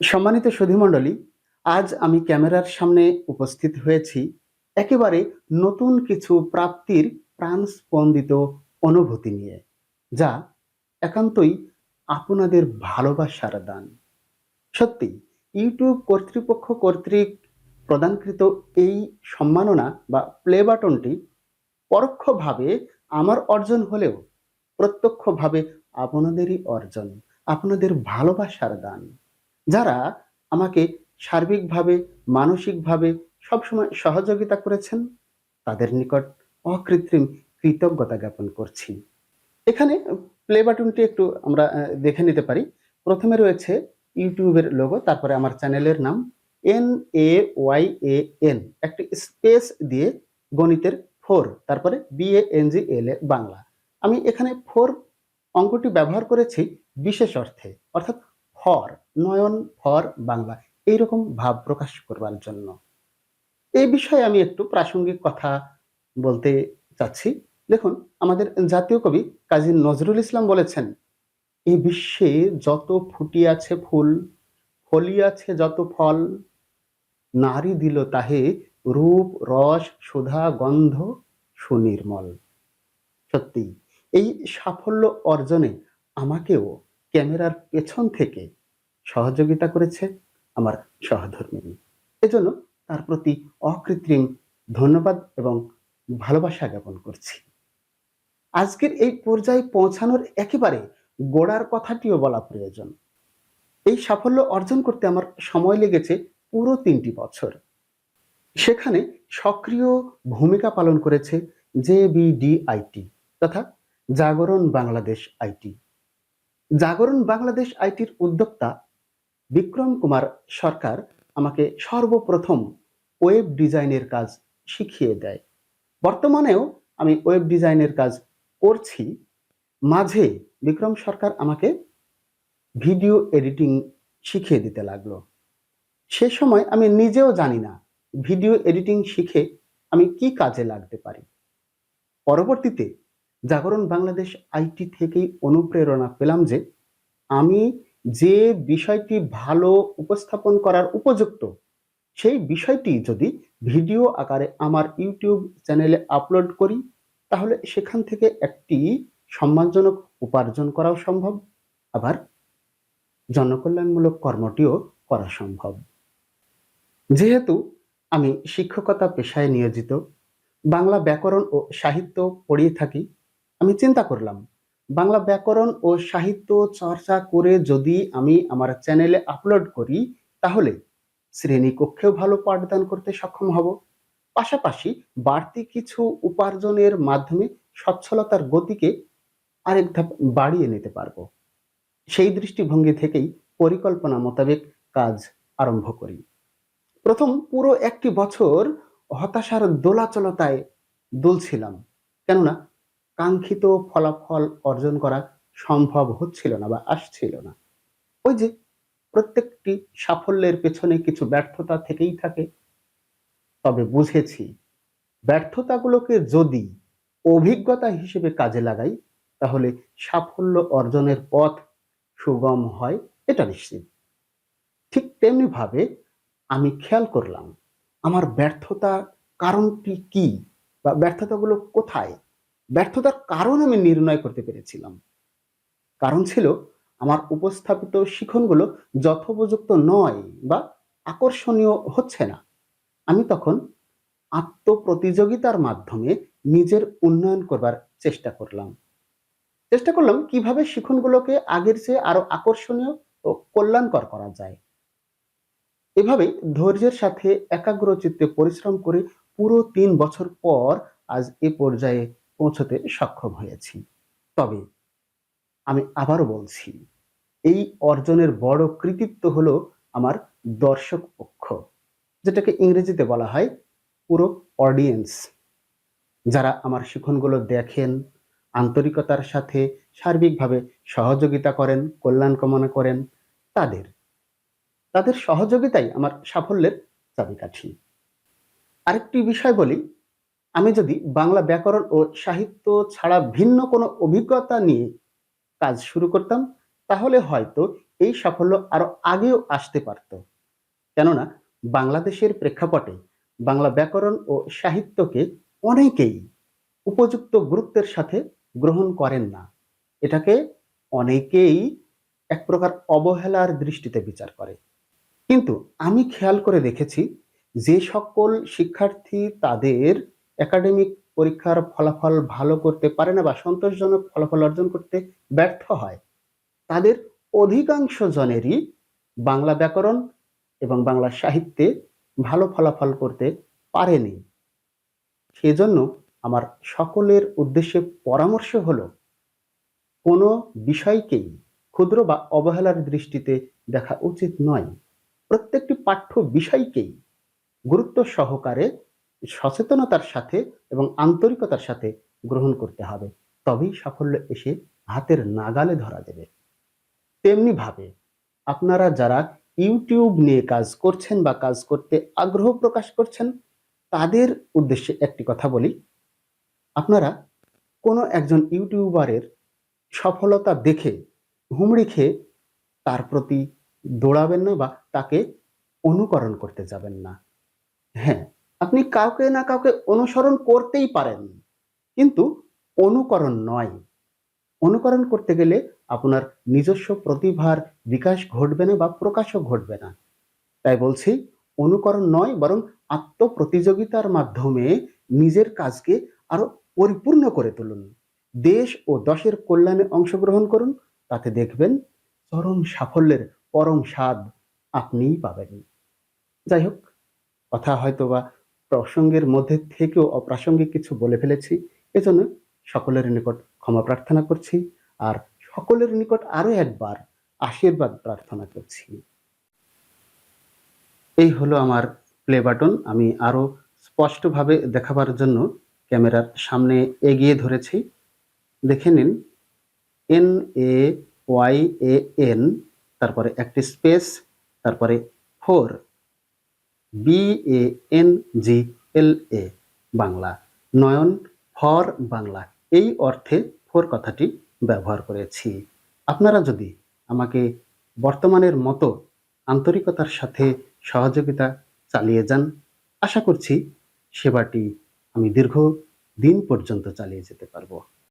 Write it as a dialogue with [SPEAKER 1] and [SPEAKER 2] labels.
[SPEAKER 1] সম্মানিত সুধীমণ্ডলী, আজ আমি ক্যামেরার সামনে উপস্থিত হয়েছি একেবারে নতুন কিছু প্রাপ্তির প্রাণস্পন্দিত অনুভূতি নিয়ে, যা একান্তই আপনাদের ভালোবাসার দান। সত্যি, ইউটিউব কর্তৃপক্ষ কর্তৃক প্রদানকৃত এই সম্মাননা বা প্লে বাটনটি পরোক্ষভাবে আমার অর্জন হলেও প্রত্যক্ষভাবে আপনাদেরই অর্জন, আপনাদের ভালোবাসার দান। যারা আমাকে সার্বিকভাবে, মানসিকভাবে সবসময় সহযোগিতা করেছেন, তাদের নিকট অকৃত্রিম কৃতজ্ঞতা জ্ঞাপন করছি। এখানে প্লে বাটনটি একটু আমরা দেখে নিতে পারি। প্রথমে রয়েছে ইউটিউবের লোগো তারপরে আমার চ্যানেলের নাম N A Y A N একটি স্পেস দিয়ে গণিতের ফোর তারপরে B A N G L A Bangla. আমি এখানে ফোর অঙ্কটি ব্যবহার করেছি বিশেষ অর্থে, অর্থাৎ ফর নয়ন ফর বাংলা। এইরকম ভাব প্রকাশ করবার জন্য। এই বিষয়ে আমি একটু প্রাসঙ্গিক কথা বলতে চাচ্ছি। দেখুন, আমাদের জাতীয় কবি কাজী নজরুল ইসলাম বলেছেন এই বিশ্বে যত ফুটি আছে ফুল ফলিয়াছে যত ফল, নারী দিল তাহে রূপ, রস, সুধা, গন্ধ, সুনির্মল। সত্যি এই সাফল্য অর্জনে আমাকেও ক্যামেরার পেছন থেকে সহযোগিতা করেছে আমার সহধর্মিনী। এজন্য তার প্রতি অকৃত্রিম ধন্যবাদ এবং ভালোবাসা জ্ঞাপন করছি। আজকের এই পর্যায়ে পৌঁছানোর একেবারে গোড়ার কথাটিও বলা প্রয়োজন। এই সাফল্য অর্জন করতে আমার সময় লেগেছে পুরো তিনটি বছর। সেখানে সক্রিয় ভূমিকা পালন করেছে জে আইটি তথা জাগরণ বাংলাদেশ আইটি জাগরণ বাংলাদেশ আইটির উদ্যোক্তা বিক্রম কুমার সরকার আমাকে সর্বপ্রথম ওয়েব ডিজাইনের কাজ শিখিয়ে দেয়। বর্তমানেও আমি ওয়েব ডিজাইনের কাজ করছি। মাঝে বিক্রম সরকার আমাকে ভিডিও এডিটিং শিখিয়ে দিতে লাগল। সে সময় আমি নিজেও জানি না ভিডিও এডিটিং শিখে আমি কি কাজে লাগতে পারি। পরবর্তীতে জাগরণ বাংলাদেশ আইটি থেকেই অনুপ্রেরণা পেলাম যে আমি যে বিষয়টি ভালো উপস্থাপন করার উপযুক্ত, সেই বিষয়টি যদি ভিডিও আকারে আমার ইউটিউব চ্যানেলে আপলোড করি, তাহলে সেখান থেকে একটি সম্মানজনক উপার্জন করাও সম্ভব। আবার জনকল্যাণমূলক কর্মটিও করা সম্ভব। যেহেতু আমি শিক্ষকতা পেশায় নিয়োজিত, বাংলা ব্যাকরণ ও সাহিত্য পড়িয়ে থাকি, আমি চিন্তা করলাম বাংলা ব্যাকরণ ও সাহিত্য চর্চা করে যদি আমি আমার চ্যানেলে আপলোড করি, তাহলে শ্রেণীকক্ষেও ভালো পাঠদান করতে সক্ষম হব। পাশাপাশি বাড়তি কিছু উপার্জনের মাধ্যমে সচ্ছলতার গতিকে আরেক ধাপ বাড়িয়ে নিতে পারব। সেই দৃষ্টিভঙ্গি থেকেই পরিকল্পনা মোতাবেক কাজ আরম্ভ করি। প্রথম পুরো একটি বছর হতাশার দোলাচলতায় দুলছিলাম, কেননা কাঙ্ক্ষিত ফলাফল অর্জন করা সম্ভব হচ্ছিল না বা আসছিল না। ওই যে প্রত্যেকটি সাফল্যের পেছনে কিছু ব্যর্থতা থেকেই থাকে। তবে বুঝেছি, ব্যর্থতাগুলোকে যদি অভিজ্ঞতা হিসেবে কাজে লাগাই, তাহলে সাফল্য অর্জনের পথ সুগম হয়, এটা নিশ্চিত। ঠিক তেমনি ভাবে আমি খেয়াল করলাম, আমার ব্যর্থতা কারণটি কি বা ব্যর্থতাগুলো কোথায়? ব্যর্থতার কারণ আমি নির্ণয় করতে পেরেছিলাম। কারণ ছিল আমার উপস্থাপিত শিখনগুলো যথোপযুক্ত নয় বা আকর্ষণীয় হচ্ছে না। আমি তখন আত্মপ্রতিযোগিতার মাধ্যমে নিজের উন্নয়ন করবার চেষ্টা করলাম। চেষ্টা করলাম কীভাবে শিখনগুলোকে আগের চেয়ে আরও আকর্ষণীয় ও কল্যাণকর করা যায়। এভাবে ধৈর্যের সাথে একাগ্র চিত্তে পরিশ্রম করে পুরো তিন বছর পর আজ এ পর্যায়ে পৌঁছতে সক্ষম হয়েছি। তবে আমি আবারও বলছি, এই অর্জনের বড় কৃতিত্ব হলো আমার দর্শক পক্ষ, যেটাকে ইংরেজিতে বলা হয় পুরো অডিয়েন্স যারা আমার শিখনগুলো দেখেন, আন্তরিকতার সাথে সার্বিকভাবে সহযোগিতা করেন, কল্যাণ কামনা করেন, তাদের তাদের সহযোগিতাই আমার সাফল্যের চাবিকাঠি। আরেকটি বিষয় বলি আমি যদি বাংলা ব্যাকরণ ও সাহিত্য ছাড়া ভিন্ন কোনো অভিজ্ঞতা নিয়ে কাজ শুরু করতাম, তাহলে হয়তো এই সাফল্য আরও আগেও আসতে পারত। কেননা বাংলাদেশের প্রেক্ষাপটে বাংলা ব্যাকরণ ও সাহিত্যকে অনেকেই উপযুক্ত গুরুত্বের সাথে গ্রহণ করেন না। এটাকে অনেকেই এক প্রকার অবহেলার দৃষ্টিতে বিচার করে। কিন্তু আমি খেয়াল করে দেখেছি যে সকল শিক্ষার্থী তাদের একাডেমিক পরীক্ষার ফলাফল ভালো করতে পারে না বা সন্তোষজনক ফলাফল অর্জন করতে ব্যর্থ হয়, তাদের অধিকাংশ জনেরই বাংলা ব্যাকরণ এবং বাংলা সাহিত্যে ভালো ফলাফল করতে পারেনি। সেজন্য আমার সকলের উদ্দেশ্যে পরামর্শ হলো, কোনো বিষয়কেই ক্ষুদ্র বা অবহেলার দৃষ্টিতে দেখা উচিত নয়। প্রত্যেকটি পাঠ্য বিষয়কেই গুরুত্ব সহকারে সচেতনতার সাথে এবং আন্তরিকতার সাথে গ্রহণ করতে হবে। তবেই সাফল্য এসে হাতের নাগালে ধরা দেবে। তেমনি ভাবে আপনারা যারা ইউটিউব নিয়ে কাজ করছেন বা কাজ করতে আগ্রহ প্রকাশ করছেন, তাদের উদ্দেশ্যে একটি কথা বলি। আপনারা কোনো একজন ইউটিউবারের সফলতা দেখে হুমড়ি খেয়ে তার প্রতি দৌড়াবেন না বা তাকে অনুকরণ করতে যাবেন না। হ্যাঁ আপনি কাউকে না কাউকে অনুসরণ করতেই পারেন। কিন্তু অনুকরণ নয়। অনুকরণ করতে গেলে আপনার নিজস্ব প্রতিভার বিকাশ ঘটবে না বা প্রকাশও ঘটবে না। তাই বলছি, অনুকরণ নয়, বরং আত্মপ্রতিযোগিতার মাধ্যমে নিজের কাজকে আরও পরিপূর্ণ করে তুলুন। দেশ ও দশের কল্যাণে অংশগ্রহণ করুন। তাতে দেখবেন চরম সাফল্যের পরম স্বাদ আপনিই পাবেন। যাই হোক, কথা হয়তো বা প্রসঙ্গের মধ্যে থেকেও অপ্রাসঙ্গিক কিছু বলে ফেলেছি। এজন্য সকলের নিকট ক্ষমা প্রার্থনা করছি আর সকলের নিকট আরও একবার আশীর্বাদ প্রার্থনা করছি। এই হলো আমার প্লে বাটন আমি আরও স্পষ্টভাবে দেখাবার জন্য ক্যামেরার সামনে এগিয়ে ধরেছি। দেখে নিন N A Y A N তারপরে একটি স্পেস তারপরে four B A N G L A Bangla. Nayan for Bangla. এই অর্থে ফোর কথাটি ব্যবহার করেছি। আপনারা যদি আমাকে বর্তমানের মতো আন্তরিকতার সাথে সহযোগিতা চালিয়ে যান, আশা করছি সেবাটি আমি দীর্ঘ দিন পর্যন্ত চালিয়ে যেতে পারব।